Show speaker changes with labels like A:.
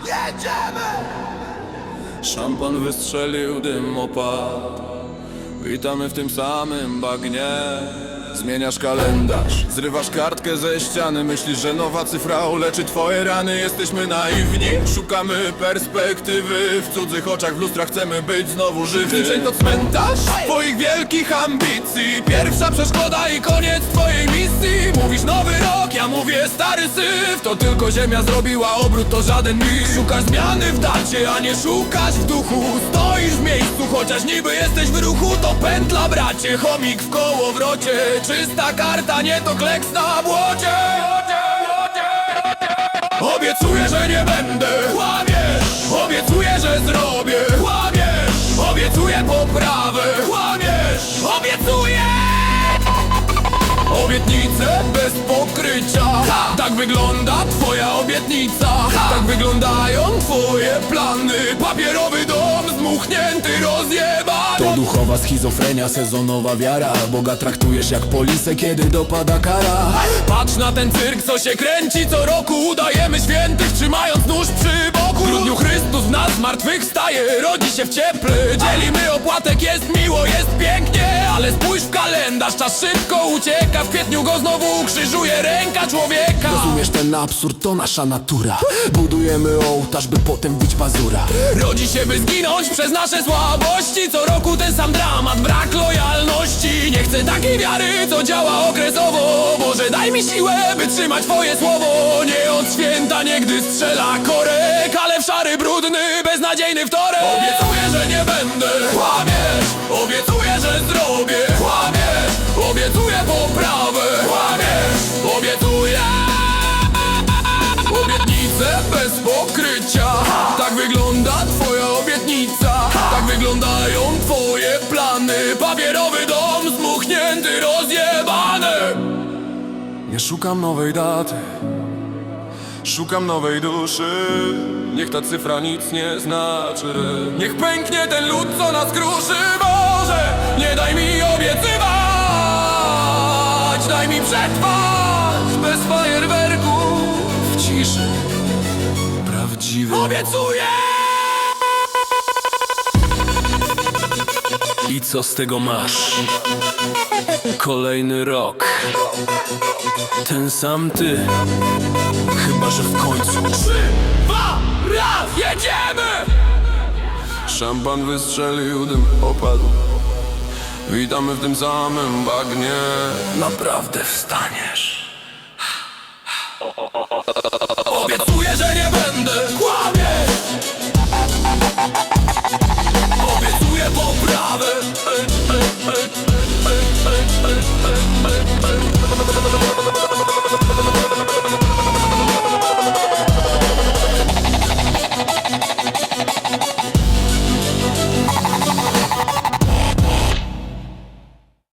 A: Jedziemy!
B: Szampan wystrzelił, dym opadł. Witamy w tym samym bagnie. Zmieniasz kalendarz, zrywasz kartkę ze ściany. Myślisz, że nowa cyfra uleczy twoje rany. Jesteśmy naiwni, szukamy perspektywy. W cudzych oczach w lustrach chcemy być znowu żywi. Styczeń to cmentarz twoich wielkich ambicji. Pierwsza przeszkoda i koniec twojej misji. Mówisz nowy rok, mówię stary syf To tylko ziemia zrobiła obrót, to żaden mit. Szukasz zmiany w dacie, a nie szukasz w duchu. Stoisz w miejscu, chociaż niby jesteś w ruchu To pętla bracie, chomik w kołowrocie Czysta karta, nie to kleks na błocie. Obiecuję, że nie będę Kłamiesz Obietnice bez pokrycia. Tak wygląda twoja obietnica. Tak wyglądają twoje plany. Papierowy dom zmuchnięty, rozjebany
C: To duchowa schizofrenia, sezonowa wiara. Boga traktujesz jak polisę, kiedy dopada kara.
B: Patrz na ten cyrk, co się kręci. Co roku Udajemy świętych, trzymając nóż przy boku. W grudniu Chrystus z nas martwych staje Rodzi się w cieple, dzielimy opłatek Jest miło, jest pięknie. Ale spójrz w kalendarz, czas szybko ucieka. W kwietniu go znowu krzyżuje ręka człowieka.
C: Rozumiesz ten absurd, to nasza natura. Budujemy ołtarz, by potem bić pazura.
B: Rodzi się, by zginąć przez nasze słabości. Co roku ten sam dramat, brak lojalności. Nie chcę takiej wiary, co działa okresowo. Boże daj mi siłę, by trzymać twoje słowo. Nie od święta, niegdy strzela korek Ale w szary, brudny, beznadziejny wtorek. Obiecuję, że nie będę Kłamiesz Papierowy dom zmuchnięty, rozjebany. Nie szukam nowej daty Szukam nowej duszy. Niech ta cyfra nic nie znaczy. Niech pęknie ten lód, co nas kruszy. Boże, nie daj mi obiecywać. Daj mi przetrwać Bez fajerwerków W ciszy. Prawdziwy. Obiecuję I co z tego masz? Kolejny rok. Ten sam ty. Chyba, że w końcu Trzy, dwa, raz, jedziemy! Szampan wystrzelił, dym opadł. Witamy w tym samym bagnie. Naprawdę wstaniesz